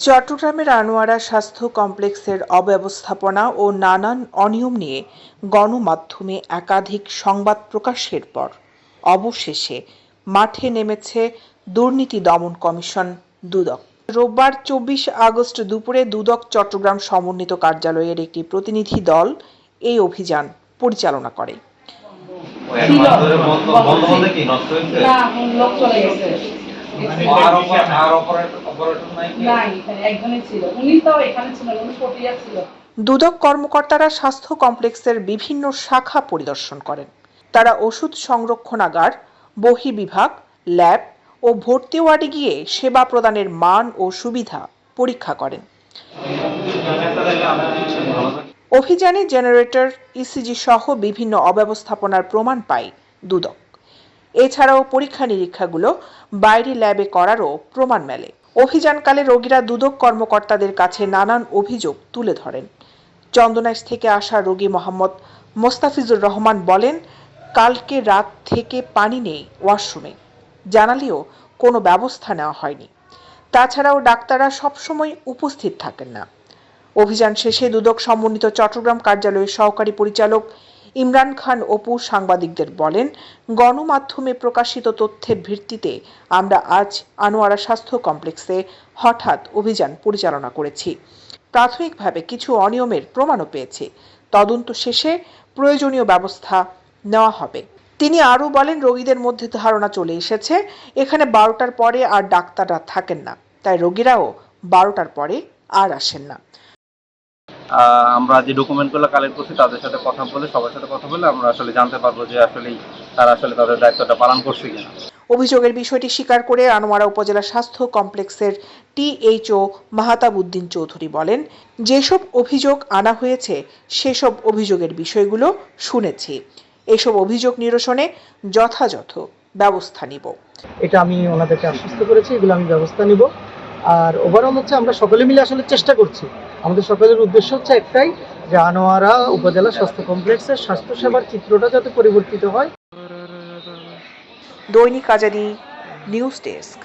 চট্টগ্রামের আনোয়ারা স্বাস্থ্য কমপ্লেক্সের অব্যবস্থাপনা ও নানান অনিয়ম নিয়ে গণমাধ্যমে একাধিক সংবাদ প্রকাশের পর অবশেষে মাঠে নেমেছে দুর্নীতি দমন কমিশন দুদক। রোববার চব্বিশ আগস্ট দুপুরে দুদক চট্টগ্রাম সমন্বিত কার্যালয়ের একটি প্রতিনিধি দল এই অভিযান পরিচালনা করে। এক মাস ধরে বন্ধ বন্ধ বলতে কি নষ্ট হয়েছে না এখন লোক চলে গেছে আর অপার- আর অপারেটর অপারেটর নাই কি? নাই এখানে একজনই ছিল। উনি তাও এখানে ছিল উনি প্রক্রিয়া ছিল। দুদক কর্মকর্তারা স্বাস্থ্য কমপ্লেক্সের বিভিন্ন শাখা পরিদর্শন করেন। তারা ওষুধ সংরক্ষণাগার বহি বিভাগ ল্যাব ও ভর্তি ওয়ার্ডে গিয়ে সেবা প্রদানের মান ও সুবিধা পরীক্ষা করেন। অভিযানে জেনারেটর ইসিজি সহ বিভিন্ন অব্যবস্থাপনার প্রমাণ পায় দুদক। এছাড়াও পরীক্ষা নিরীক্ষাগুলো বাইরে ল্যাবে করারও প্রমাণ মেলে। অভিযানকালে রোগীরা দুদক কর্মকর্তাদের কাছে নানান অভিযোগ তুলে ধরেন। চন্দনাইশ থেকে আসা রোগী মোহাম্মদ মোস্তাফিজুর রহমান বলেন, কালকে রাত থেকে পানি নেই ওয়াশরুমে। জানালেও কোনো ব্যবস্থা নেওয়া হয়নি। তাছাড়াও ডাক্তাররা সবসময় উপস্থিত থাকেন না। অভিযান শেষে দুদক সমন্বিত চট্টগ্রাম কার্যালয়ের সহকারী পরিচালক ইমরান খান অপু সাংবাদিকদের বলেন, গণমাধ্যমে প্রকাশিত তথ্যের ভিত্তিতে আমরা আজ আনোয়ারা স্বাস্থ্য কমপ্লেক্সে হঠাৎ অভিযান পরিচালনা করেছি। প্রাথমিকভাবে কিছু অনিয়মের প্রমাণও পেয়েছে। তদন্ত শেষে প্রয়োজনীয় ব্যবস্থা নেওয়া হবে। তিনি আরও বলেন, রোগীদের মধ্যে ধারণা চলে এসেছে, এখানে বারোটার পরে আর ডাক্তাররা থাকেন না। তাই রোগীরাও বারোটার পরে আর আসেন না। আমরা যে ডকুমেন্টগুলো কালেক্ট করছি তাদের সাথে কথা বলে সবার সাথে কথা বলে আমরা আসলে জানতে পারব যে আসলে তারা আসলে তাদের দায়িত্বটা পালন করছে কিনা। অভিযোগের বিষয়টি স্বীকার করে আনোয়ারা উপজেলা স্বাস্থ্য কমপ্লেক্সের টিএইচও মাহাতাব উদ্দিন চৌধুরী বলেন যেসব অভিযোগ আনা হয়েছে সেসব অভিযোগের বিষয়গুলো শুনেছি। এসব অভিযোগ নিরসনে যথাযথ ব্যবস্থা নিব। এটা আমি ওনাদেরকে আশ্বস্ত করেছি এগুলো আমি ব্যবস্থা নিব। আর ওভারঅল হচ্ছে আমরা সকলে মিলে আসলে চেষ্টা করছি। আমাদের সকলের উদ্দেশ্য হচ্ছে একটাই যে আনোয়ারা উপজেলা স্বাস্থ্য কমপ্লেক্সের স্বাস্থ্যসেবার চিত্রটা যাতে পরিবর্তিত হয়। দৈনিক আজাদি নিউজ ডেস্ক।